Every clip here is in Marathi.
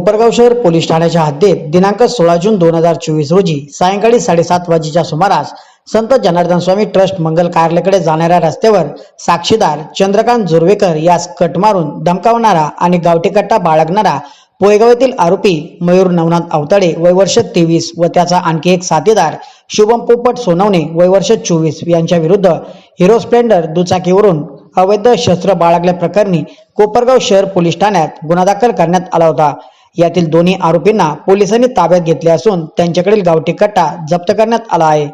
कोपरगाव शहर पोलीस ठाण्याच्या हद्दीत दिनांक सोळा जून दोन हजार चोवीस रोजी सायंकाळी साडेसात वाजेच्या सुमारास संत जनार्दन स्वामी ट्रस्ट मंगल कार्यालयाकडे जाणाऱ्या रस्त्यावर साक्षीदार चंद्रकांत जोरवेकर यास कट मारून धमकावणारा आणि गावठी कट्टा बाळगणारा पोयगाव येथील आरोपी मयूर नवनाथ अवताडे वय वर्ष तेवीस व त्याचा आणखी एक साथीदार शुभम पोपट सोनवणे वय वर्ष चोवीस यांच्या विरुद्ध हिरो स्प्लेंडर दुचाकीवरून अवैध शस्त्र बाळगल्याप्रकरणी कोपरगाव शहर पोलीस ठाण्यात गुन्हा दाखल करण्यात आला होता. यातील दोन्ही आरोपींना पोलिसांनी ताब्यात घेतले असून त्यांच्याकडील गावठी कट्टा जप्त करण्यात आला आहे.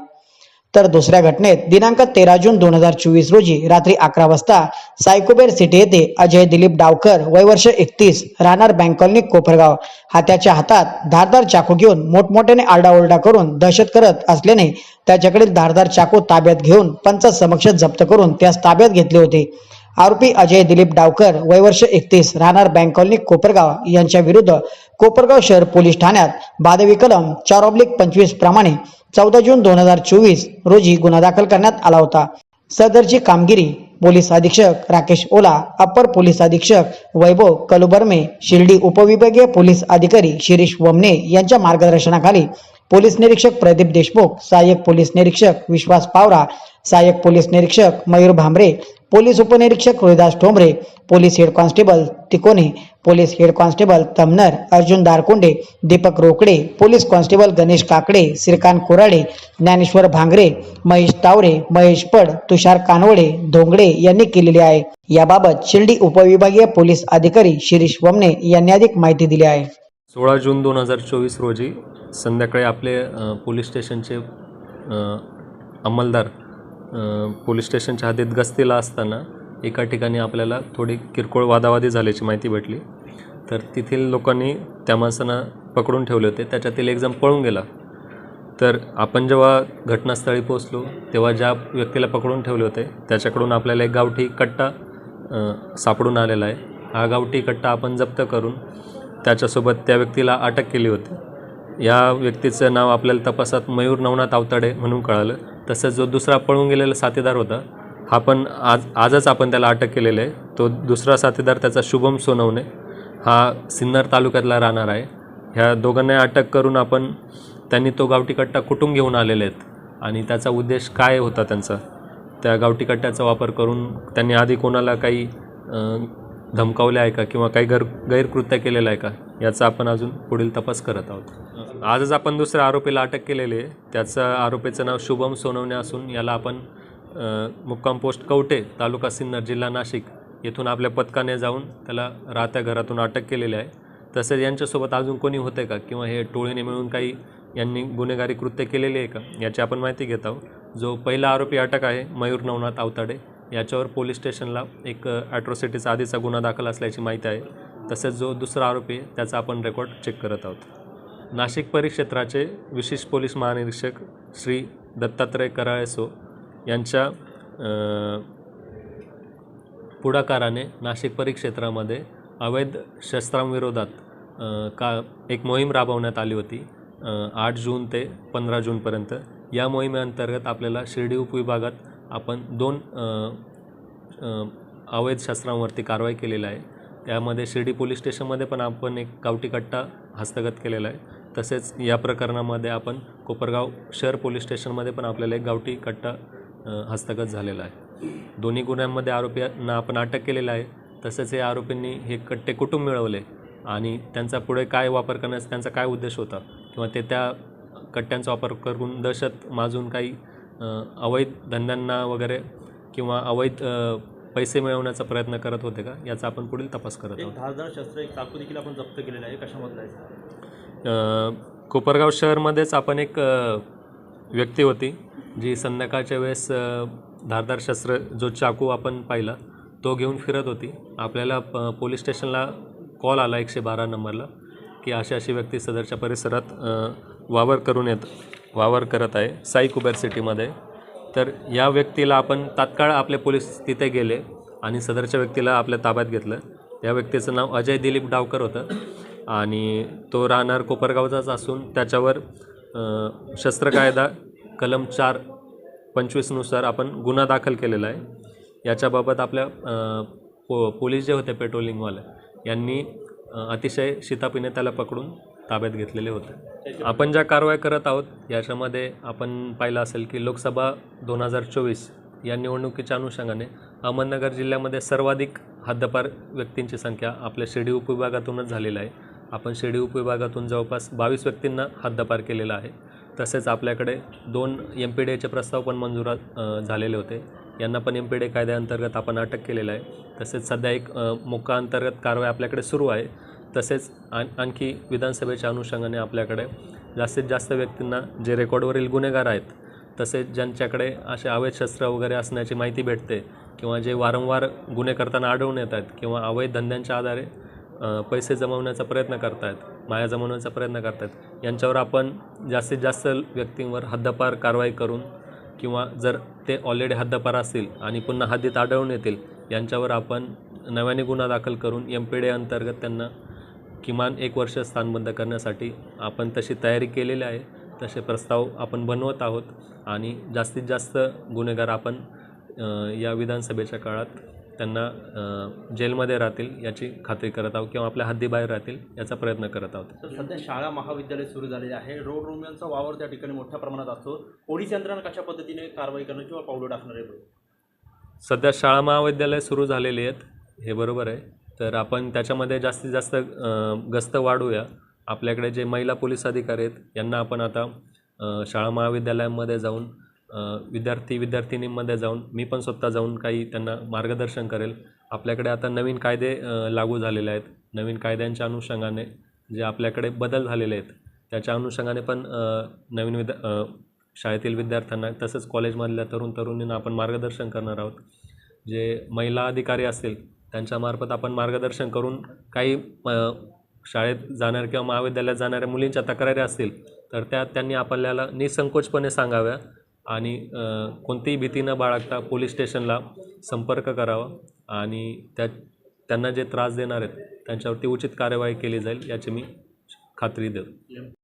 तर दुसऱ्या घटनेत दिनांक तेरा जून दोन हजार चोवीस रोजी रात्री अकरा वाजता सायकोबेर सिटी येथे अजय दिलीप डावकर वय वर्ष एकतीस राहणार बँक कॉलनी कोपरगाव. हा त्याच्या हातात धारदार चाकू घेऊन मोठमोठ्याने आरडाओरडा करून दहशत करत असल्याने त्याच्याकडील धारदार चाकू ताब्यात घेऊन पंच समक्ष जप्त करून त्यास ताब्यात घेतले होते. आरोपी अजय दिलीप डावकर वय वर्ष एकतीस राहणार बँक कॉलनी कोपरगाव यांच्या विरुद्ध कोपरगाव शहर पोलीस ठाण्यात बादवी कलम चार ऑब्लिक पंचवीस प्रमाणे चौदा जून दोन हजार चोवीस रोजी गुन्हा दाखल करण्यात आला होता. सदरची कामगिरी पोलीस अधीक्षक राकेश ओला अप्पर पोलीस अधीक्षक वैभव कलुबर्मे शिर्डी उपविभागीय पोलीस अधिकारी शिरीष वमने यांच्या मार्गदर्शनाखाली पोलीस निरीक्षक प्रदीप देशमुख सहाय्यक पोलीस निरीक्षक विश्वास पावरा सहाय्यक पोलीस निरीक्षक मयूर भांबरे पोलीस उपनिरीक्षक Rohidas Thombare police head constable Tikone police head constable Tamnar Arjun Darkunde Deepak Rokade police constable Ganesh Kakade Shrikant Korade Dnyaneshwar Bhangare Mahesh Taware Mahesh Pad Tushar Kanawade Dhongade यांनी केलेली आहे. याबाबत शिर्डी उपविभागीय पोलीस अधिकारी शिरीष वमने यांनी अधिक माहिती दिली आहे. सोळा जून दोन हजार चोवीस रोजी संध्याकाळी आपले पोलीस स्टेशनचे अंमलदार पोलीस स्टेशनच्या हद्दीत गस्तीला असताना एका ठिकाणी आपल्याला थोडी किरकोळ वादावादी झाल्याची माहिती भेटली. तर तेथील लोकांनी त्या माणसांना पकडून ठेवले होते. त्याच्यातील एक जण पळून गेला. तर आपण जेव्हा घटनास्थळी पोहोचलो तेव्हा ज्या व्यक्तीला पकडून ठेवले होते त्याच्याकडून आपल्याला एक गावठी कट्टा सापडून आलेला आहे. हा गावठी कट्टा आपण जप्त करून त्याच्यासोबत त्या व्यक्तीला अटक केली होती. या व्यक्तीचं नाव आपल्याला तपासात मयूर नवनाथ आवताडे म्हणून कळालं. तसंच जो दुसरा पळून गेलेला साथीदार होता हा पण आज आजच आपण त्याला अटक केलेलं आहे. तो दुसरा साथीदार त्याचा शुभम सोनवणे हा सिन्नर तालुक्यातला राहणार आहे. ह्या दोघांना अटक करून आपण त्यांनी तो गावठी कट्टा कुठून घेऊन आलेले आहेत आणि त्याचा उद्देश काय होता त्यांचा त्या गावठी कट्ट्याचा वापर करून त्यांनी आधी कोणाला काही धमकावले आहे का? किंवा काही घर गैरकृत्य केलेलं आहे का? याचा आपण अजून पुढील तपास करत आहोत. आजच आपण दुसऱ्या आरोपीला अटक केलेली आहे. त्याचं आरोपीचं नाव शुभम सोनवणे असून याला आपण मुक्काम पोस्ट कवटे तालुका सिन्नर जिल्हा नाशिक येथून आपल्या पथकाने जाऊन त्याला राहत्या घरातून अटक केलेली आहे. तसेच यांच्यासोबत अजून कोणी होते का? किंवा हे टोळीने मिळून काही यांनी गुन्हेगारी कृत्य केलेली आहे का? याची आपण माहिती घेत आहोत. जो पहिला आरोपी अटक आहे मयूर नवनाथ आवताडे याच्यावर पोलीस स्टेशनला एक ॲट्रॉसिटीचा आधीचा गुन्हा दाखल असल्याची माहिती आहे. तसेच जो दुसरा आरोपी आहे त्याचा आपण रेकॉर्ड चेक करत आहोत. नाशिक परिक्षेत्राचे विशेष पोलीस महानिरीक्षक श्री दत्तात्रय कराळेसो यांच्या पुढाकाराने नाशिक परिक्षेत्रामध्ये अवैध शस्त्रांविरोधात का एक मोहीम राबवण्यात आली होती आठ जून ते पंधरा जूनपर्यंत. या मोहिमेअंतर्गत आपल्याला शिर्डी उपविभागात आपण दोन अवैध शस्त्रांवरती कारवाई केलेली आहे. त्यामध्ये शिर्डी पोलीस स्टेशनमध्ये पण आपण एक गावठी कट्टा हस्तगत केलेला आहे. तसेच या प्रकरणामध्ये आपण कोपरगाव शहर पोलीस स्टेशनमध्ये पण आपल्याला एक गावठी कट्टा हस्तगत झालेला आहे. दोन्ही गुन्ह्यांमध्ये आरोपींना आपण अटक केलेलं आहे. तसेच या आरोपींनी हे कट्टे कुटुंब मिळवले आणि त्यांचा पुढे काय वापर करण्याचा त्यांचा काय उद्देश होता किंवा ते त्या कट्ट्यांचा वापर करून दहशत माजून काही अवैध धंद्यांना वगैरे किंवा अवैध पैसे मिळवण्याचा प्रयत्न करत होते का? याचा आपण पुढील तपास करत आहोत. धारदार शस्त्र एक चाकू देखील आपण जप्त केलेलं आहे. कशामधलं आहे? कोपरगाव शहरमध्येच आपण एक व्यक्ती होती जी संध्याकाळच्या वेळेस धारदार शस्त्र जो चाकू आपण पाहिला तो घेऊन फिरत होती. आपल्याला प पोलीस स्टेशनला कॉल आला एकशे बारा नंबरला की अशी अशी व्यक्ती सदरच्या परिसरात वावर करून येत. वावर करत आहे साई कुबेर सिटीमध्ये. तर या व्यक्तीला आपण तात्काळ आपले पोलीस तिथे गेले आणि सदरच्या व्यक्तीला आपल्या ताब्यात घेतलं. या व्यक्तीचं नाव अजय दिलीप डावकर होतं आणि तो राहणार कोपरगावचाच असून त्याच्यावर शस्त्र कायदा कलम चार पंचवीसनुसार आपण गुन्हा दाखल केलेला आहे. याच्याबाबत आपल्या पो पोलीस जे होते पेट्रोलिंगवाले यांनी अतिशय शितापीने त्याला पकडून ताब्यात घेतलेले होते. आपण ज्या कारवाई करत आहोत याच्यामध्ये आपण पाहिलं असेल की लोकसभा दोन हजार चोवीस या निवडणुकीच्या अनुषंगाने अहमदनगर जिल्ह्यामध्ये सर्वाधिक हद्दपार व्यक्तींची संख्या आपल्या शिर्डी उपविभागातूनच झालेली आहे. आपण शिर्डी उपविभागातून जवळपास बावीस व्यक्तींना हद्दपार केलेला आहे. तसेच आपल्याकडे दोन एम पी डी एचे प्रस्ताव पण मंजूर झालेले होते. यांना पण एम पी डी कायद्याअंतर्गत आपण अटक केलेलं आहे. तसेच सध्या एक मुक्काअंतर्गत अंतर्गत कारवाई आपल्याकडे सुरू आहे. तसेच आण आणखी विधानसभेच्या अनुषंगाने आपल्याकडे जास्तीत जास्त व्यक्तींना जे रेकॉर्डवरील गुन्हेगार आहेत तसेच ज्यांच्याकडे असे अवैध शस्त्र वगैरे असण्याची माहिती भेटते किंवा जे वारंवार गुन्हे करताना आढळून येत आहेत किंवा अवैध धंद्यांच्या आधारे पैसे जमवण्याचा प्रयत्न करतायत माया जमवण्याचा प्रयत्न करतायत यांच्यावर आपण जास्तीत जास्त व्यक्तींवर हद्दपार कारवाई करून किंवा जर ते ऑलरेडी हद्दपार असतील आणि पुन्हा हद्दीत आढळून येतील यांच्यावर आपण नव्याने गुन्हा दाखल करून एम पी डी अंतर्गत त्यांना किमान एक वर्ष स्थानबद्ध करण्यासाठी आपण तशी तयारी केलेली आहे. तसे प्रस्ताव आपण बनवत आहोत आणि जास्तीत जास्त गुन्हेगार आपण या विधानसभेच्या काळात त्यांना जेलमध्ये राहतील याची खात्री करत आहोत किंवा आपल्या हद्दीबाहेर राहतील याचा प्रयत्न करत आहोत. सध्या शाळा महाविद्यालय सुरू झालेले आहे. रोड रोमियांचा वावर त्या ठिकाणी मोठ्या प्रमाणात असतो. पोलीस यंत्रणा कशा पद्धतीने कारवाई करणं किंवा पावलं टाकणार आहे सध्या शाळा महाविद्यालय सुरू झालेली आहेत. हे बरोबर आहे. तर आपण त्याच्यामध्ये जास्तीत जास्त गस्त वाढूया. आपल्याकडे जे महिला पोलीस अधिकारी आहेत यांना आपण आता शाळा महाविद्यालयांमध्ये जाऊन विद्यार्थी विद्यार्थिनींमध्ये जाऊन मी पण स्वतः जाऊन काही त्यांना मार्गदर्शन करेल. आपल्याकडे आता नवीन कायदे लागू झालेले आहेत. नवीन कायद्यांच्या अनुषंगाने जे आपल्याकडे बदल झालेले आहेत त्याच्या अनुषंगाने पण नवीन विद्या शाळेतील विद्यार्थ्यांना तसंच कॉलेजमधल्या तरुण तरुणींना आपण मार्गदर्शन करणार आहोत. जे महिला अधिकारी असतील त्यांच्यामार्फत आपण मार्गदर्शन करून काही शाळेत जाणाऱ्या किंवा महाविद्यालयात जाणाऱ्या मुलींच्या तक्रारी असतील तर त्या त्यांनी आपल्याला निसंकोचपणे सांगाव्या आणि कोणतीही भीती न बाळगता पोलीस स्टेशनला संपर्क करावा आणि त्या त्यांना जे त्रास देणार आहेत त्यांच्यावरती उचित कार्यवाही केली जाईल याची मी खात्री देतो.